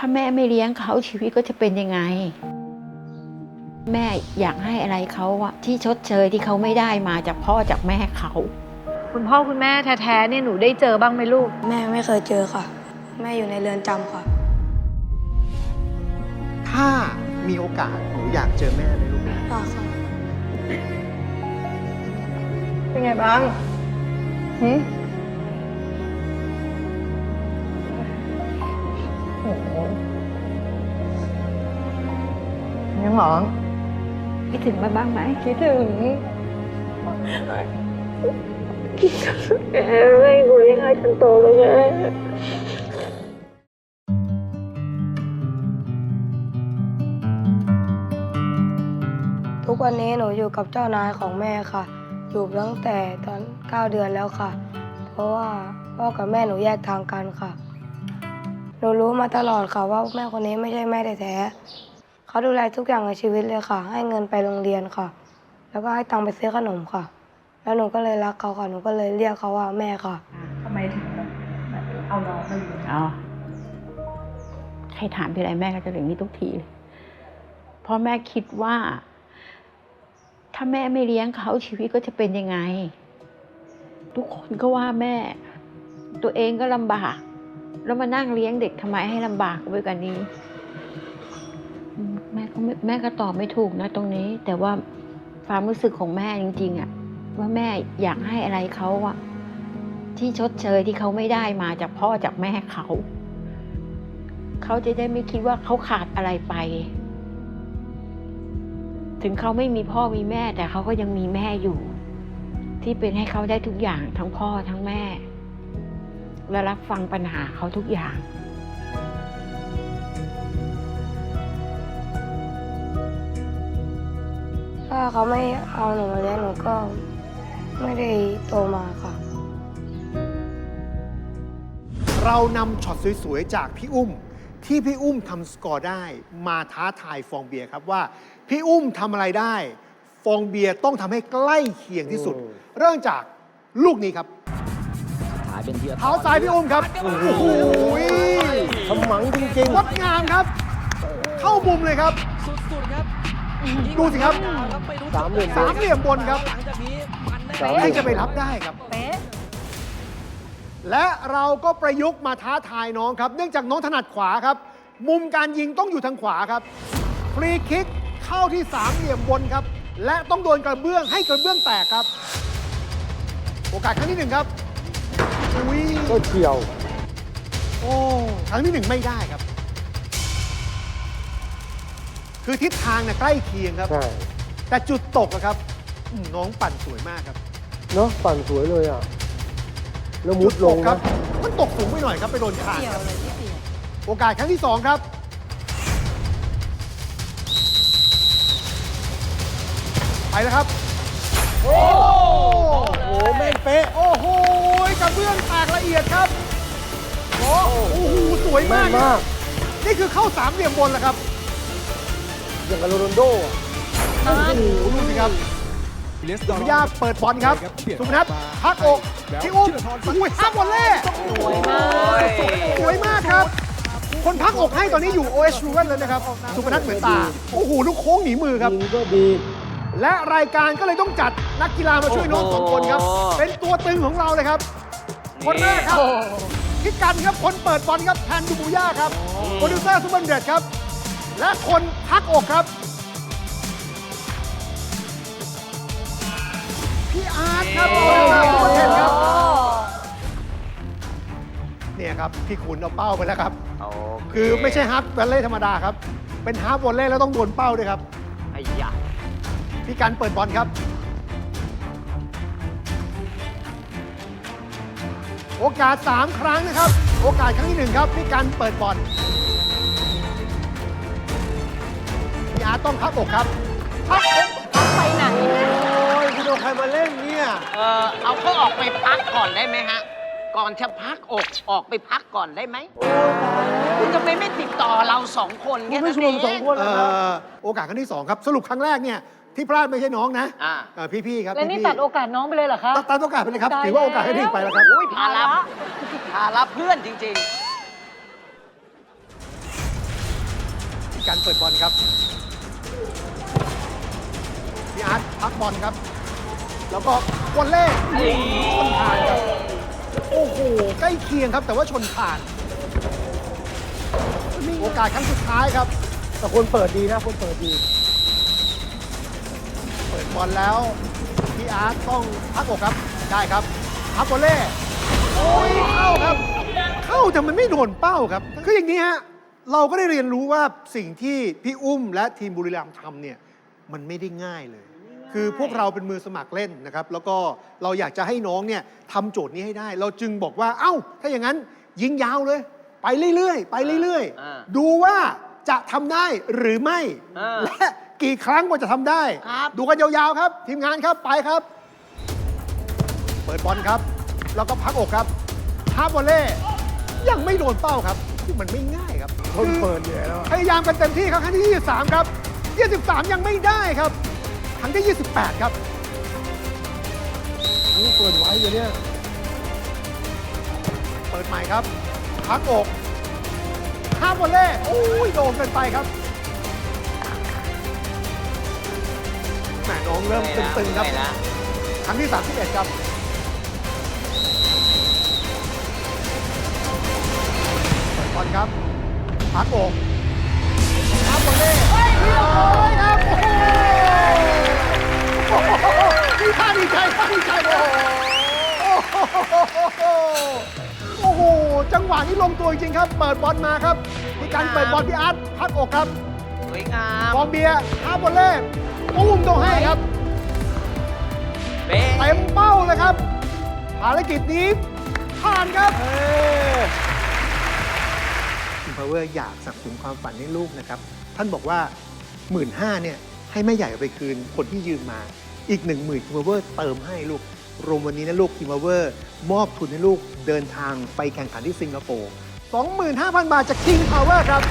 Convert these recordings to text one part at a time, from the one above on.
ถ้าแม่ไม่เลี้ยงเขาชีวิตก็จะเป็นยังไง แม่อยากให้อะไรเขาอะที่ชดเชยที่เขาไม่ได้มาจากพ่อจากแม่เขา คุณพ่อคุณแม่แท้ๆเนี่ยหนูได้เจอบ้างไหมลูก แม่ไม่เคยเจอค่ะ แม่อยู่ในเรือนจำค่ะ ถ้ามีโอกาสหนูอยากเจอแม่ไหมลูกอยากค่ะ เป็นไงบ้างหื มโอ้โหยังหรอคิดถึงมาบ้างไหมคิดถึงไอ้หนูยังให้ฉันโตเลยไงทุกวันนี้หนูอยู่กับเจ้านายของแม่ค่ะ อยู่ตั้งแต่ตอน 9 เดือนแล้วค่ะ เพราะว่าพ่อกับแม่หนูแยกทางกันค่ะ หนูรู้มาตลอดค่ะว่าแม่คนนี้ไม่ใช่แม่แท้ๆเขาดูแลทุกอย่างในชีวิตเลยค่ะ ให้เงินไปโรงเรียนค่ะ แล้วก็ให้ตังค์ไปซื้อขนมค่ะ แล้วหนูก็เลยรักเขาค่ะ หนูก็เลยเรียกเขาว่าแม่ค่ะ ทำไมถึงแบบเอาน้องมาอยู่อ๋อใครถามทีไรแม่ก็จะอย่างนี้ทุกทีเลยเพราะแม่คิดว่า ถ้าแม่ไม่เลี้ยงเขาชีวิตก็จะเป็นยังไง ทุกคนก็ว่าแม่ ตัวเองก็ลำบาก แล้วมานั่งเลี้ยงเด็กทำไมให้ลำบากไปกว่านี้ แม่ก็ไม่แม่ก็ตอบไม่ถูกนะ ตรงนี้ แต่ว่าความรู้สึกของแม่จริง ๆอะว่าแม่อยากให้อะไรเขาอะที่ชดเชยที่เขาไม่ได้มาจากพ่อจากแม่เขา เขาจะได้ไม่คิดว่าเขาขาดอะไรไป ถึงเขาไม่มีพ่อมีแม่ แต่เขาก็ยังมีแม่อยู่ ที่เป็นให้เขาได้ทุกอย่างทั้งพ่อทั้งแม่ และรับฟังปัญหาเขาทุกอย่าง ถ้าเขาไม่เอาหนูมาเลี้ยงหนูก็ไม่ได้โตมาค่ะ เรานำช็อตสวยๆ จากพี่อุ้ม ที่พี่อุ้มทำสกอร์ได้ มาท้าทายฟองเบียร์ครับว่า พี่อุ้มทำอะไรได้ ฟองเบียร์ต้องทำให้ใกล้เคียงที่สุด เริ่มจากลูกนี้ครับถ่าย เป็นเทียเท้าซ้ายพี่อุ้มครับ โอ้โหขมังจริงงดงามครับ เข้ามุมเลยครับ สุดๆครับดูสิครับๆสามเหลี่ยมสามเหลี่ยมบนครับหลังจากนี้มันแน่สามใครจะไปรับได้ครับ เป๊ะและเราก็ประยุกต์มาท้าทายน้องครับ เนื่องจากน้องถนัดขวาครับ มุมการยิงต้องอยู่ทางขวาครับ ฟรีคิกเข้าที่สามเหลี่ยมบนครับ และต้องโดนกระเบื้องให้กระเบื้องแตกครับ โอกาสครั้งที่หนึ่งครับ อุ้ยก็เฉียว โอ้ครั้งที่หนึ่งไม่ได้ครับ คือทิศทางน่ะใกล้เคียงครับ ใช่ แต่จุดตกอะครับอืมน้องปั่นสวยมากครับเนาะปั่นสวยเลยอะ แล้วมุจุดดลตงกครันะบ มันตกสูงไปหน่อยครับไปโดนคานครับโอกาสครั้งที่สองครับ ไปแล้วครับ โอ้โหแม่นเป๊ะ โอ้โห กระเบื้องแตกละเอียดครับโอ้โหสวยแม่มากนมาก นี่คือเข้าสามเหลี่ยมบนแล้วครับอย่างกับโรนัลโดอะโอ้โหดูสิครับสุริยาเปิดบอลครับสุพนัทพักอกที่อุ้มอุ้ยห้ามบอลเล่สวยมากสวยมากครับ คนพักอกให้ตอนนี้อยู่ OS รูเวนเลยนะครับ สุพนัทเหมือนตา โอ้โห ลูกโค้งหนีมือครับ ยิงก็ดี และรายการก็เลยต้องจัดนักกีฬามาช่วยน้องสองคนครับ เป็นตัวตึงของเราเลยครับ คนแรกครับพิกันครับคนเปิดบอลครับแทนดูบูย่าครับโปรดิวเซอร์ซูเปอร์เดดครับ และคนพักอกครับ พี่อาร์ตครับโปรดิวเซอร์ซูเปอร์เดดครับเนี่ยครับ พี่ขุนเอาเป้าไปแล้วครับ คือไม่ใช่ฮาร์ปวอลเล่ธรรมดาครับ เป็นฮาร์ปวอลเล่แล้วต้องโดนเป้าด้วยครับไอ้ยะ พี่การเปิดบอลครับ โอกาส 3 ครั้งนะครับ โอกาสครั้งที่หนึ่งครับพี่การเปิดบอลพี่อาร์ตต้องพับอกครับพับอกไปไหนโอ้ยคุณเอาใครมาเล่นเนี่ยเออเอาเขาออกไปพักก่อนได้ไหมฮะ ก่อนจะพักอกออกไปพักก่อนได้ไหมคุณทำไมไม่ติดต่อเราสองคนคุแค่ณไม่นั้นชวนสองเองคนเอ่แล้วครับ อโอกาสครั้งที่สองครับ สรุปครั้งแรกเนี่ย ที่พลาดไม่ใช่น้องนะอ่า เอ่อพี่ๆครับแล้วนี่พี่ๆตัดโอกาสน้องไปเลยเหรอคะ ตัดตัดโอกาสไปเลยครับตายถือว่าโอกาสให้แล้วถึงไปแล้วครับ อุ้ยภาระภาระเพื่อนจริง การเปิดบอลครับ พี่อาร์ตพักบอลครับ แล้วก็วอลเล่ชนคานครับ โอ้โห ใกล้เคียงครับ แต่ว่าชนคานโอกาสครั้งสุดท้ายครับ แต่คนเปิดดีนะ คนเปิดดีเปิด บอลแล้ว พี่อาร์ตต้องพักอกครับ ได้ครับพักวอลเล่โอ้ยเข้าครับ เข้าแต่มันไม่โดนเป้าครับ คืออย่างนี้ฮะ เราก็ได้เรียนรู้ว่าสิ่งที่พี่อุ้มและทีมบุรีรัมย์ทำเนี่ย มันไม่ได้ง่ายเลย คือพวกเราเป็นมือสมัครเล่นนะครับ แล้วก็เราอยากจะให้น้องเนี่ยทำโจทย์นี้ให้ได้ เราจึงบอกว่า เอ้า ถ้าอย่างนั้นยิงยาวเลย ไปเรื่อยๆ ไปเรื่อย อ่า ๆ ดูว่าจะทำได้หรือไม่อ่าและ กี่ครั้งกว่าจะทำได้ ครับ ดูกันยาวๆครับ ทีมงานครับไปครับ เปิดบอลครับ แล้วก็พักอกครับฮาร์บอลเล่ยังไม่โดนเป้าครับคือมันไม่ง่ายครับคนเปิดเหนื่อยแล้วอะพยายามกันเต็มที่ครับครั้งที่ 23 ครับ 23 ยังไม่ได้ครับครั้งที่ 28 ครับโอ้เปิดไว้อยู่เนี่ยเปิดใหม่ครับ พักอกฮาร์บอลเล่โอ้ยโด่งเกินไปครับ หมน้องเริ่มตึงๆครับไม่ละครั้งที่ 31 ครับเปิดบอลครับพักอกพักบอลเล่เรียบร้อยครับ โอ้โหนี่ท่าดีใจท่าดีใจโอ้โหโอ้โห จังหวะนี้ลงตัวจริงๆครับ เปิดบอลมาครับมีการเปิดบอลพี่อาร์ตพักอกครับสวยงามฟองเบียร์ฮาร์บอลเล่ ตุ้มตรงให้ครับเป๊ะเต็มเป้าเลยครับ ภารกิจนี้ผ่านครับ คุณพาวเวอร์อยากสนับสนุนความฝันให้ลูกนะครับ ท่านบอกว่า 1 5ื่นเนี่ยให้แม่ใหญ่เอาไปคืนคนที่ยืมมา อีก 1 0,000คุณพาวเวอร์เติมให้ลูก รวมวันนี้นะลูกคุณพาวเวอร์มอบทุนให้ลูกเดินทางไปแข่งขันที่สิงคโปร์ 25,000 บาทจาก King Power ครับ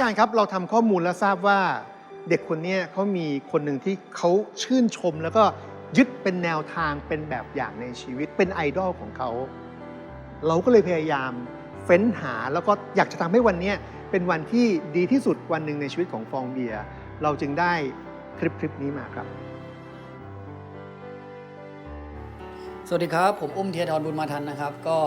ท่านผู้การครับเราทำข้อมูลแล้วทราบว่าเด็กคนนี้เขามีคนหนึ่งที่เขาชื่นชม แล้วก็ยึดเป็นแนวทางเป็นแบบอย่างในชีวิตเป็นไอดอลของเขา เราก็เลยพยายามเฟ้นหาแล้วก็อยากจะทำให้วันนี้เป็นวันที่ดีที่สุดวันหนึ่งในชีวิตของฟองเบียร์เราจึงได้คลิปคลิปนี้มาครับ สวัสดีครับ ผมอุ้มเทียทรบุญมาทันนะครับ ก็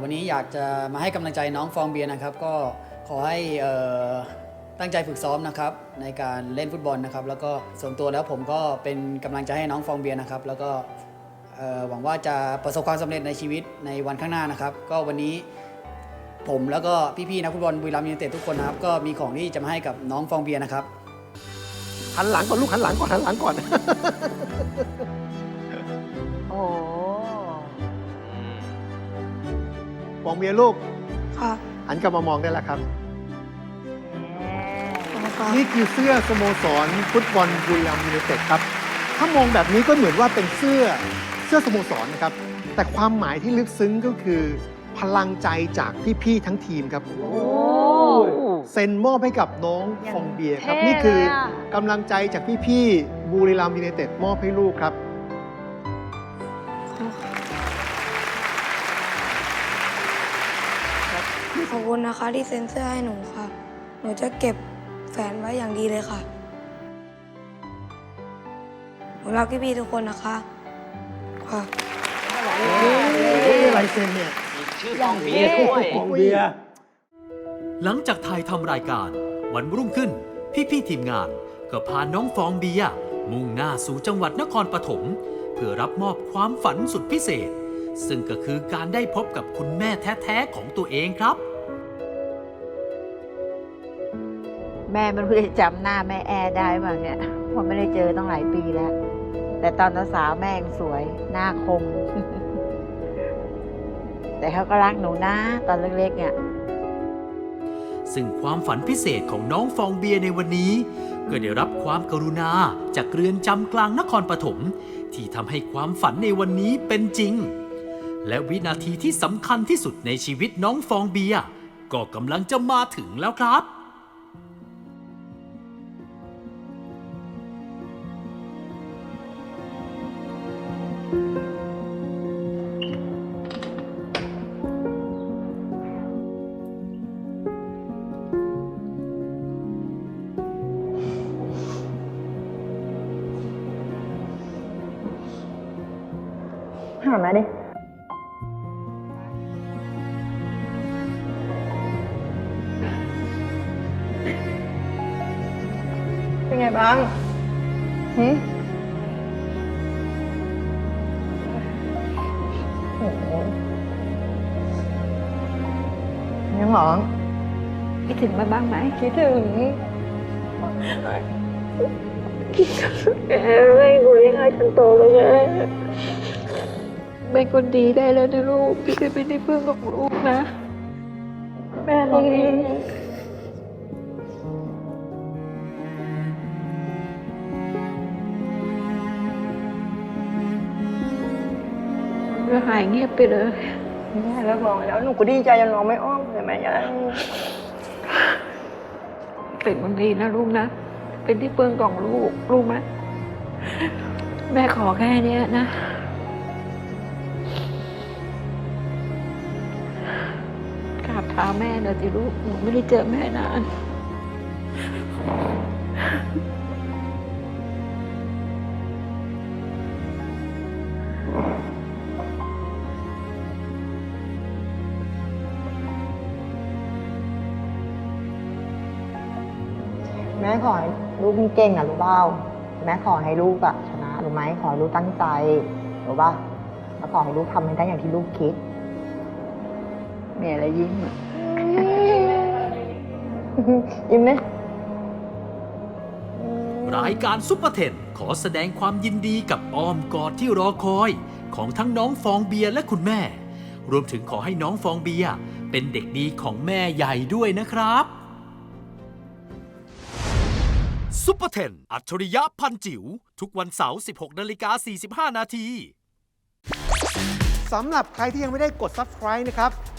วันนี้อยากจะมาให้กำลังใจน้องฟองเบียร์นะครับ ก็ ขอให้เอ่อตั้งใจฝึกซ้อมนะครับในการเล่นฟุตบอลนะครับ แล้วก็ส่วนตัวแล้วผมก็เป็นกำลังใจให้น้องฟองเบียร์นะครับ แล้วก็เอ่อหวังว่าจะประสบความสำเร็จในชีวิตในวันข้างหน้านะครับ ก็วันนี้ผมแล้วก็พี่ๆนักฟุตบอลบุรีรัมย์ยูไนเต็ดทุกคนนะครับ ก็มีของที่จะมาให้กับน้องฟองเบียร์นะครับหันหลังก่อนลูกหันหลังก่อนหันหลังก่อนโอ้ฟองเบียร์ลูกค่ะหันกลับมามองได้แล้วครับขอบ คุณค่ะนี่คือเสื้อสโมสรฟุตบอลบุรีรัมย์ยูไนเต็ดครับ ถ้ามองแบบนี้ก็เหมือนว่าเป็นเสื้อเสื้อสโมสรนะครับ แต่ความหมายที่ลึกซึ้งก็คือ พลังใจจากพี่ๆทั้งทีมครับโอ้เซ็นมอบให้กับน้องฟองเบียร์ครับเท่นี่คือเลยอะกำลังใจจากพี่ๆบุรีรัมย์ยูไนเต็ดมอบให้ลูกครับ ขอบคุณนะคะที่เซ็นเซอร์ให้หนูค่ะ หนูจะเก็บแฝ นไว้อย่างดีเลยค่ะหนูรักพี่ๆทุกคนนะคะ ค่ะนี่ลายเซ็นเนี่ยมีชื่อฟองเบียร์ด้วยของเบียร์หลังจากถ่ายทำรายการ วันรุ่งขึ้น พี่ๆทีมงาน ก็พาน้องฟองเบียร์มุ่งหน้าสู่จังหวัดนครปฐมเพื่อรับมอบความฝันสุดพิเศษ ซึ่งก็คือการได้พบกับคุณแม่แท้ ๆ ของตัวเองครับ แม่ไม่รู้จะจำหน้าแม่แอร์ได้บ้างเนี่ยเพราะไม่ได้เจอตั้งหลายปีแล้ว แต่ตอนสาวแม่ยังสวย หน้าคม แต่เขาก็รักหนูนะตอนเล็กๆเนี่ยซึ่งความฝันพิเศษของน้องฟองเบียร์ในวันนี้ ก็ได้รับความกรุณาจากเรือนจำกลางนครปฐมที่ทำให้ความฝันในวันนี้เป็นจริง และวินาทีที่สำคัญที่สุดในชีวิตน้องฟองเบียร์ก็กำลังจะมาถึงแล้วครับ หาแม่ดิเป็นไงบ้างหืมโอ้โหยังหรอคิด เลยแกเป็นคนดีได้แล้วนะลูก พี่จะเป็นที่พึ่งของลูกนะ แม่รักเองก็หายเงียบไปเลยแม่แล้วบอกแล้วหนูก็ดีใจจนร้องไม่อ้อมเลยแม่ยังเป็นคนดีนะลูกนะ เป็นที่พึ่งของลูกลูกไหมแม่ขอแค่เนี้ยนะาบเท้าแม่หน่อยสิลูกหนูไม่ได้เจอแม่นานแม่ขอให้ลูกมีเก่งอะรู้เปล่าแม่ขอให้ลูกอะชนะรู้ไหมขอให้ลูกตั้งใจรู้ป่ะแล้วขอให้ลูกทำให้ได้อย่างที่ลูกคิด แม่อะไรยิ้มอะ ยิ้มไหมรายการซุปเปอร์เทนขอแสดงความยินดีกับอ้อมกอดที่รอคอยของทั้งน้องฟองเบียร์และคุณแม่ รวมถึงขอให้น้องฟองเบียร์เป็นเด็กดีของแม่ใหญ่ด้วยนะครับซุปเปอร์เทนอัจฉริยะพันจิ๋วทุกวันเสาร์ 16 นาฬิกา 45 นาทีสำหรับใครที่ยังไม่ได้กด subscribe นะครับ